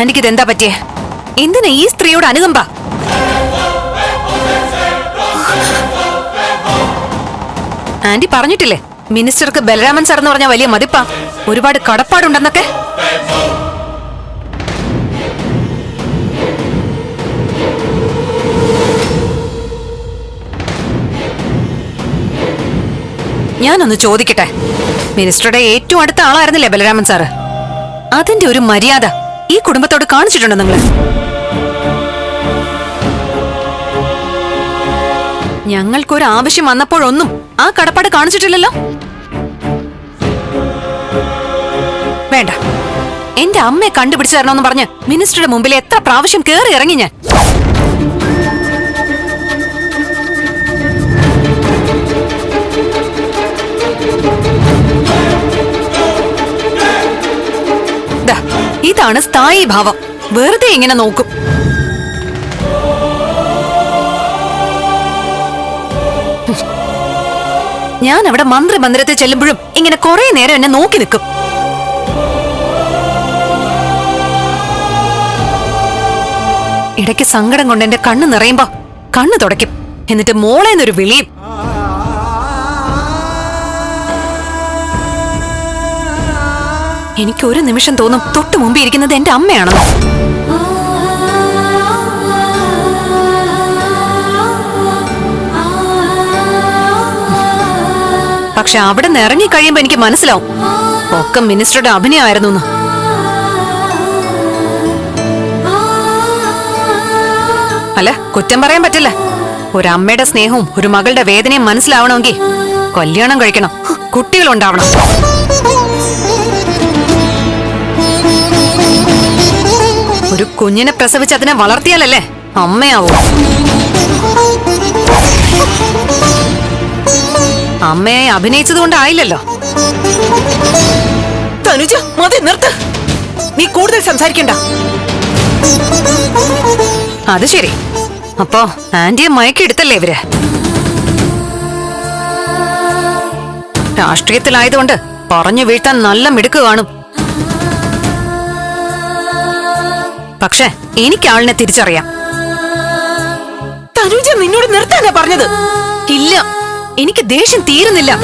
ആന്റിക്ക് ഇതെന്താ പറ്റിയേ? എന്തിനാ ഈ സ്ത്രീയോട് അനുകമ്പ? ആന്റി പറഞ്ഞിട്ടില്ലേ മിനിസ്റ്റർക്ക് ബലരാമൻ സാർ എന്ന് പറഞ്ഞ വലിയ മതിപ്പാ. ഒരുപാട് കടപ്പാടുണ്ടെന്നൊക്കെ? ഞാനൊന്ന് ചോദിക്കട്ടെ മിനിസ്റ്ററുടെ ഏറ്റവും അടുത്ത ആളായിരുന്നില്ലേ ബലരാമൻ സാറ്? അതിന്റെ ഒരു മര്യാദ. ഈ കുടുംബത്തോട് കാണിച്ചിട്ടുണ്ടോ നിങ്ങൾ ഞങ്ങൾക്കൊരു ആവശ്യം വന്നപ്പോഴൊന്നും ആ കടപ്പാട് കാണിച്ചിട്ടില്ലല്ലോ? വേണ്ട. എന്റെ അമ്മയെ കണ്ടുപിടിച്ചു തരണമെന്ന് പറഞ്ഞ് മിനിസ്റ്ററുടെ മുമ്പിൽ എത്ര പ്രാവശ്യം കേറി ഇറങ്ങി ഞാൻ. ഇതാണ് സ്ഥായി ഭാവം. വെറുതെ ഇങ്ങനെ നോക്കും. ഞാൻ അവിടെ മന്ത്രിമന്ദിരത്തിൽ ചെല്ലുമ്പോഴും ഇങ്ങനെ കുറെ നേരം എന്നെ നോക്കി നിൽക്കും. ഇടയ്ക്ക് സങ്കടം കൊണ്ട് എന്റെ കണ്ണ് നിറയുമ്പോ കണ്ണ് തുടയ്ക്കും. എന്നിട്ട് മോളേന്നൊരു വിളിയും എനിക്ക് ഒരു നിമിഷം തോന്നും തൊട്ടു മുമ്പ് ഇരിക്കുന്നത് എന്റെ അമ്മയാണെന്ന്. പക്ഷെ അവിടെ നിന്ന് ഇറങ്ങി കഴിയുമ്പോ എനിക്ക് മനസ്സിലാവും. ഒക്കെ മിനിസ്റ്ററുടെ അഭിനയമായിരുന്നു അല്ല കുറ്റം പറയാൻ പറ്റില്ല. ഒരു അമ്മയുടെ സ്നേഹവും ഒരു മകളുടെ വേദനയും മനസ്സിലാവണമെങ്കിൽ കല്യാണം കഴിക്കണം. കുട്ടികൾ ഒരു കുഞ്ഞിനെ പ്രസവിച്ച് അതിനെ വളർത്തിയാലല്ലേ? അമ്മയാവൂ? അമ്മയായി അഭിനയിച്ചത് കൊണ്ടായില്ലല്ലോ. തനുജ മതി നിർത്ത്. നീ കൂടുതൽ സംസാരിക്കണ്ട. അത് ശരി. അപ്പോ ആന്റിയെ മയക്കെടുത്തല്ലേ ഇവർ? രാഷ്ട്രീയത്തിലായതുകൊണ്ട് പറഞ്ഞു വീഴ്ത്താൻ നല്ല മിടുക്ക് കാണും. പക്ഷെ എനിക്ക് ആളിനെ തിരിച്ചറിയാം. തനുജ നിന്നോട് നിർത്താനാ പറഞ്ഞത്? ഇല്ല. എനിക്ക് ദേഷ്യം തീരുന്നില്ല.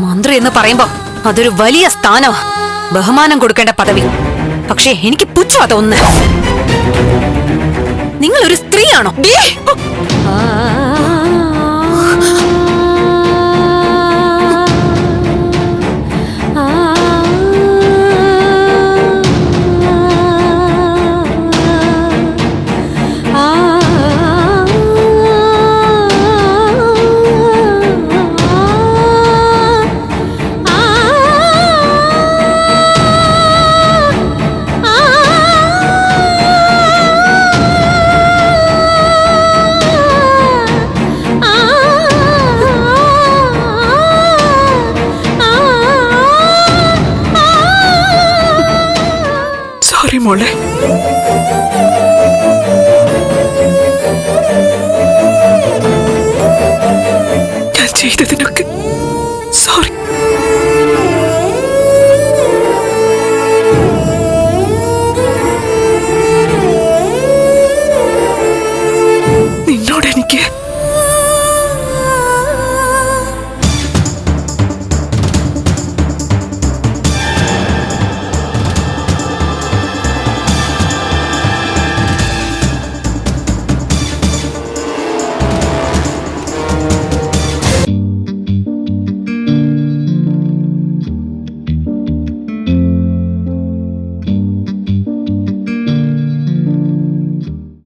മന്ത്രി എന്ന് പറയുമ്പോ അതൊരു വലിയ സ്ഥാനമാ. ബഹുമാനം കൊടുക്കേണ്ട പദവി. പക്ഷേ എനിക്ക് പുച്ഛമാ തോന്നുന്നത് നിങ്ങൾ ഒരു സ്ത്രീയാണോ സോറി മോളെ. ഞാൻ ചെയ്തതിനൊക്കെ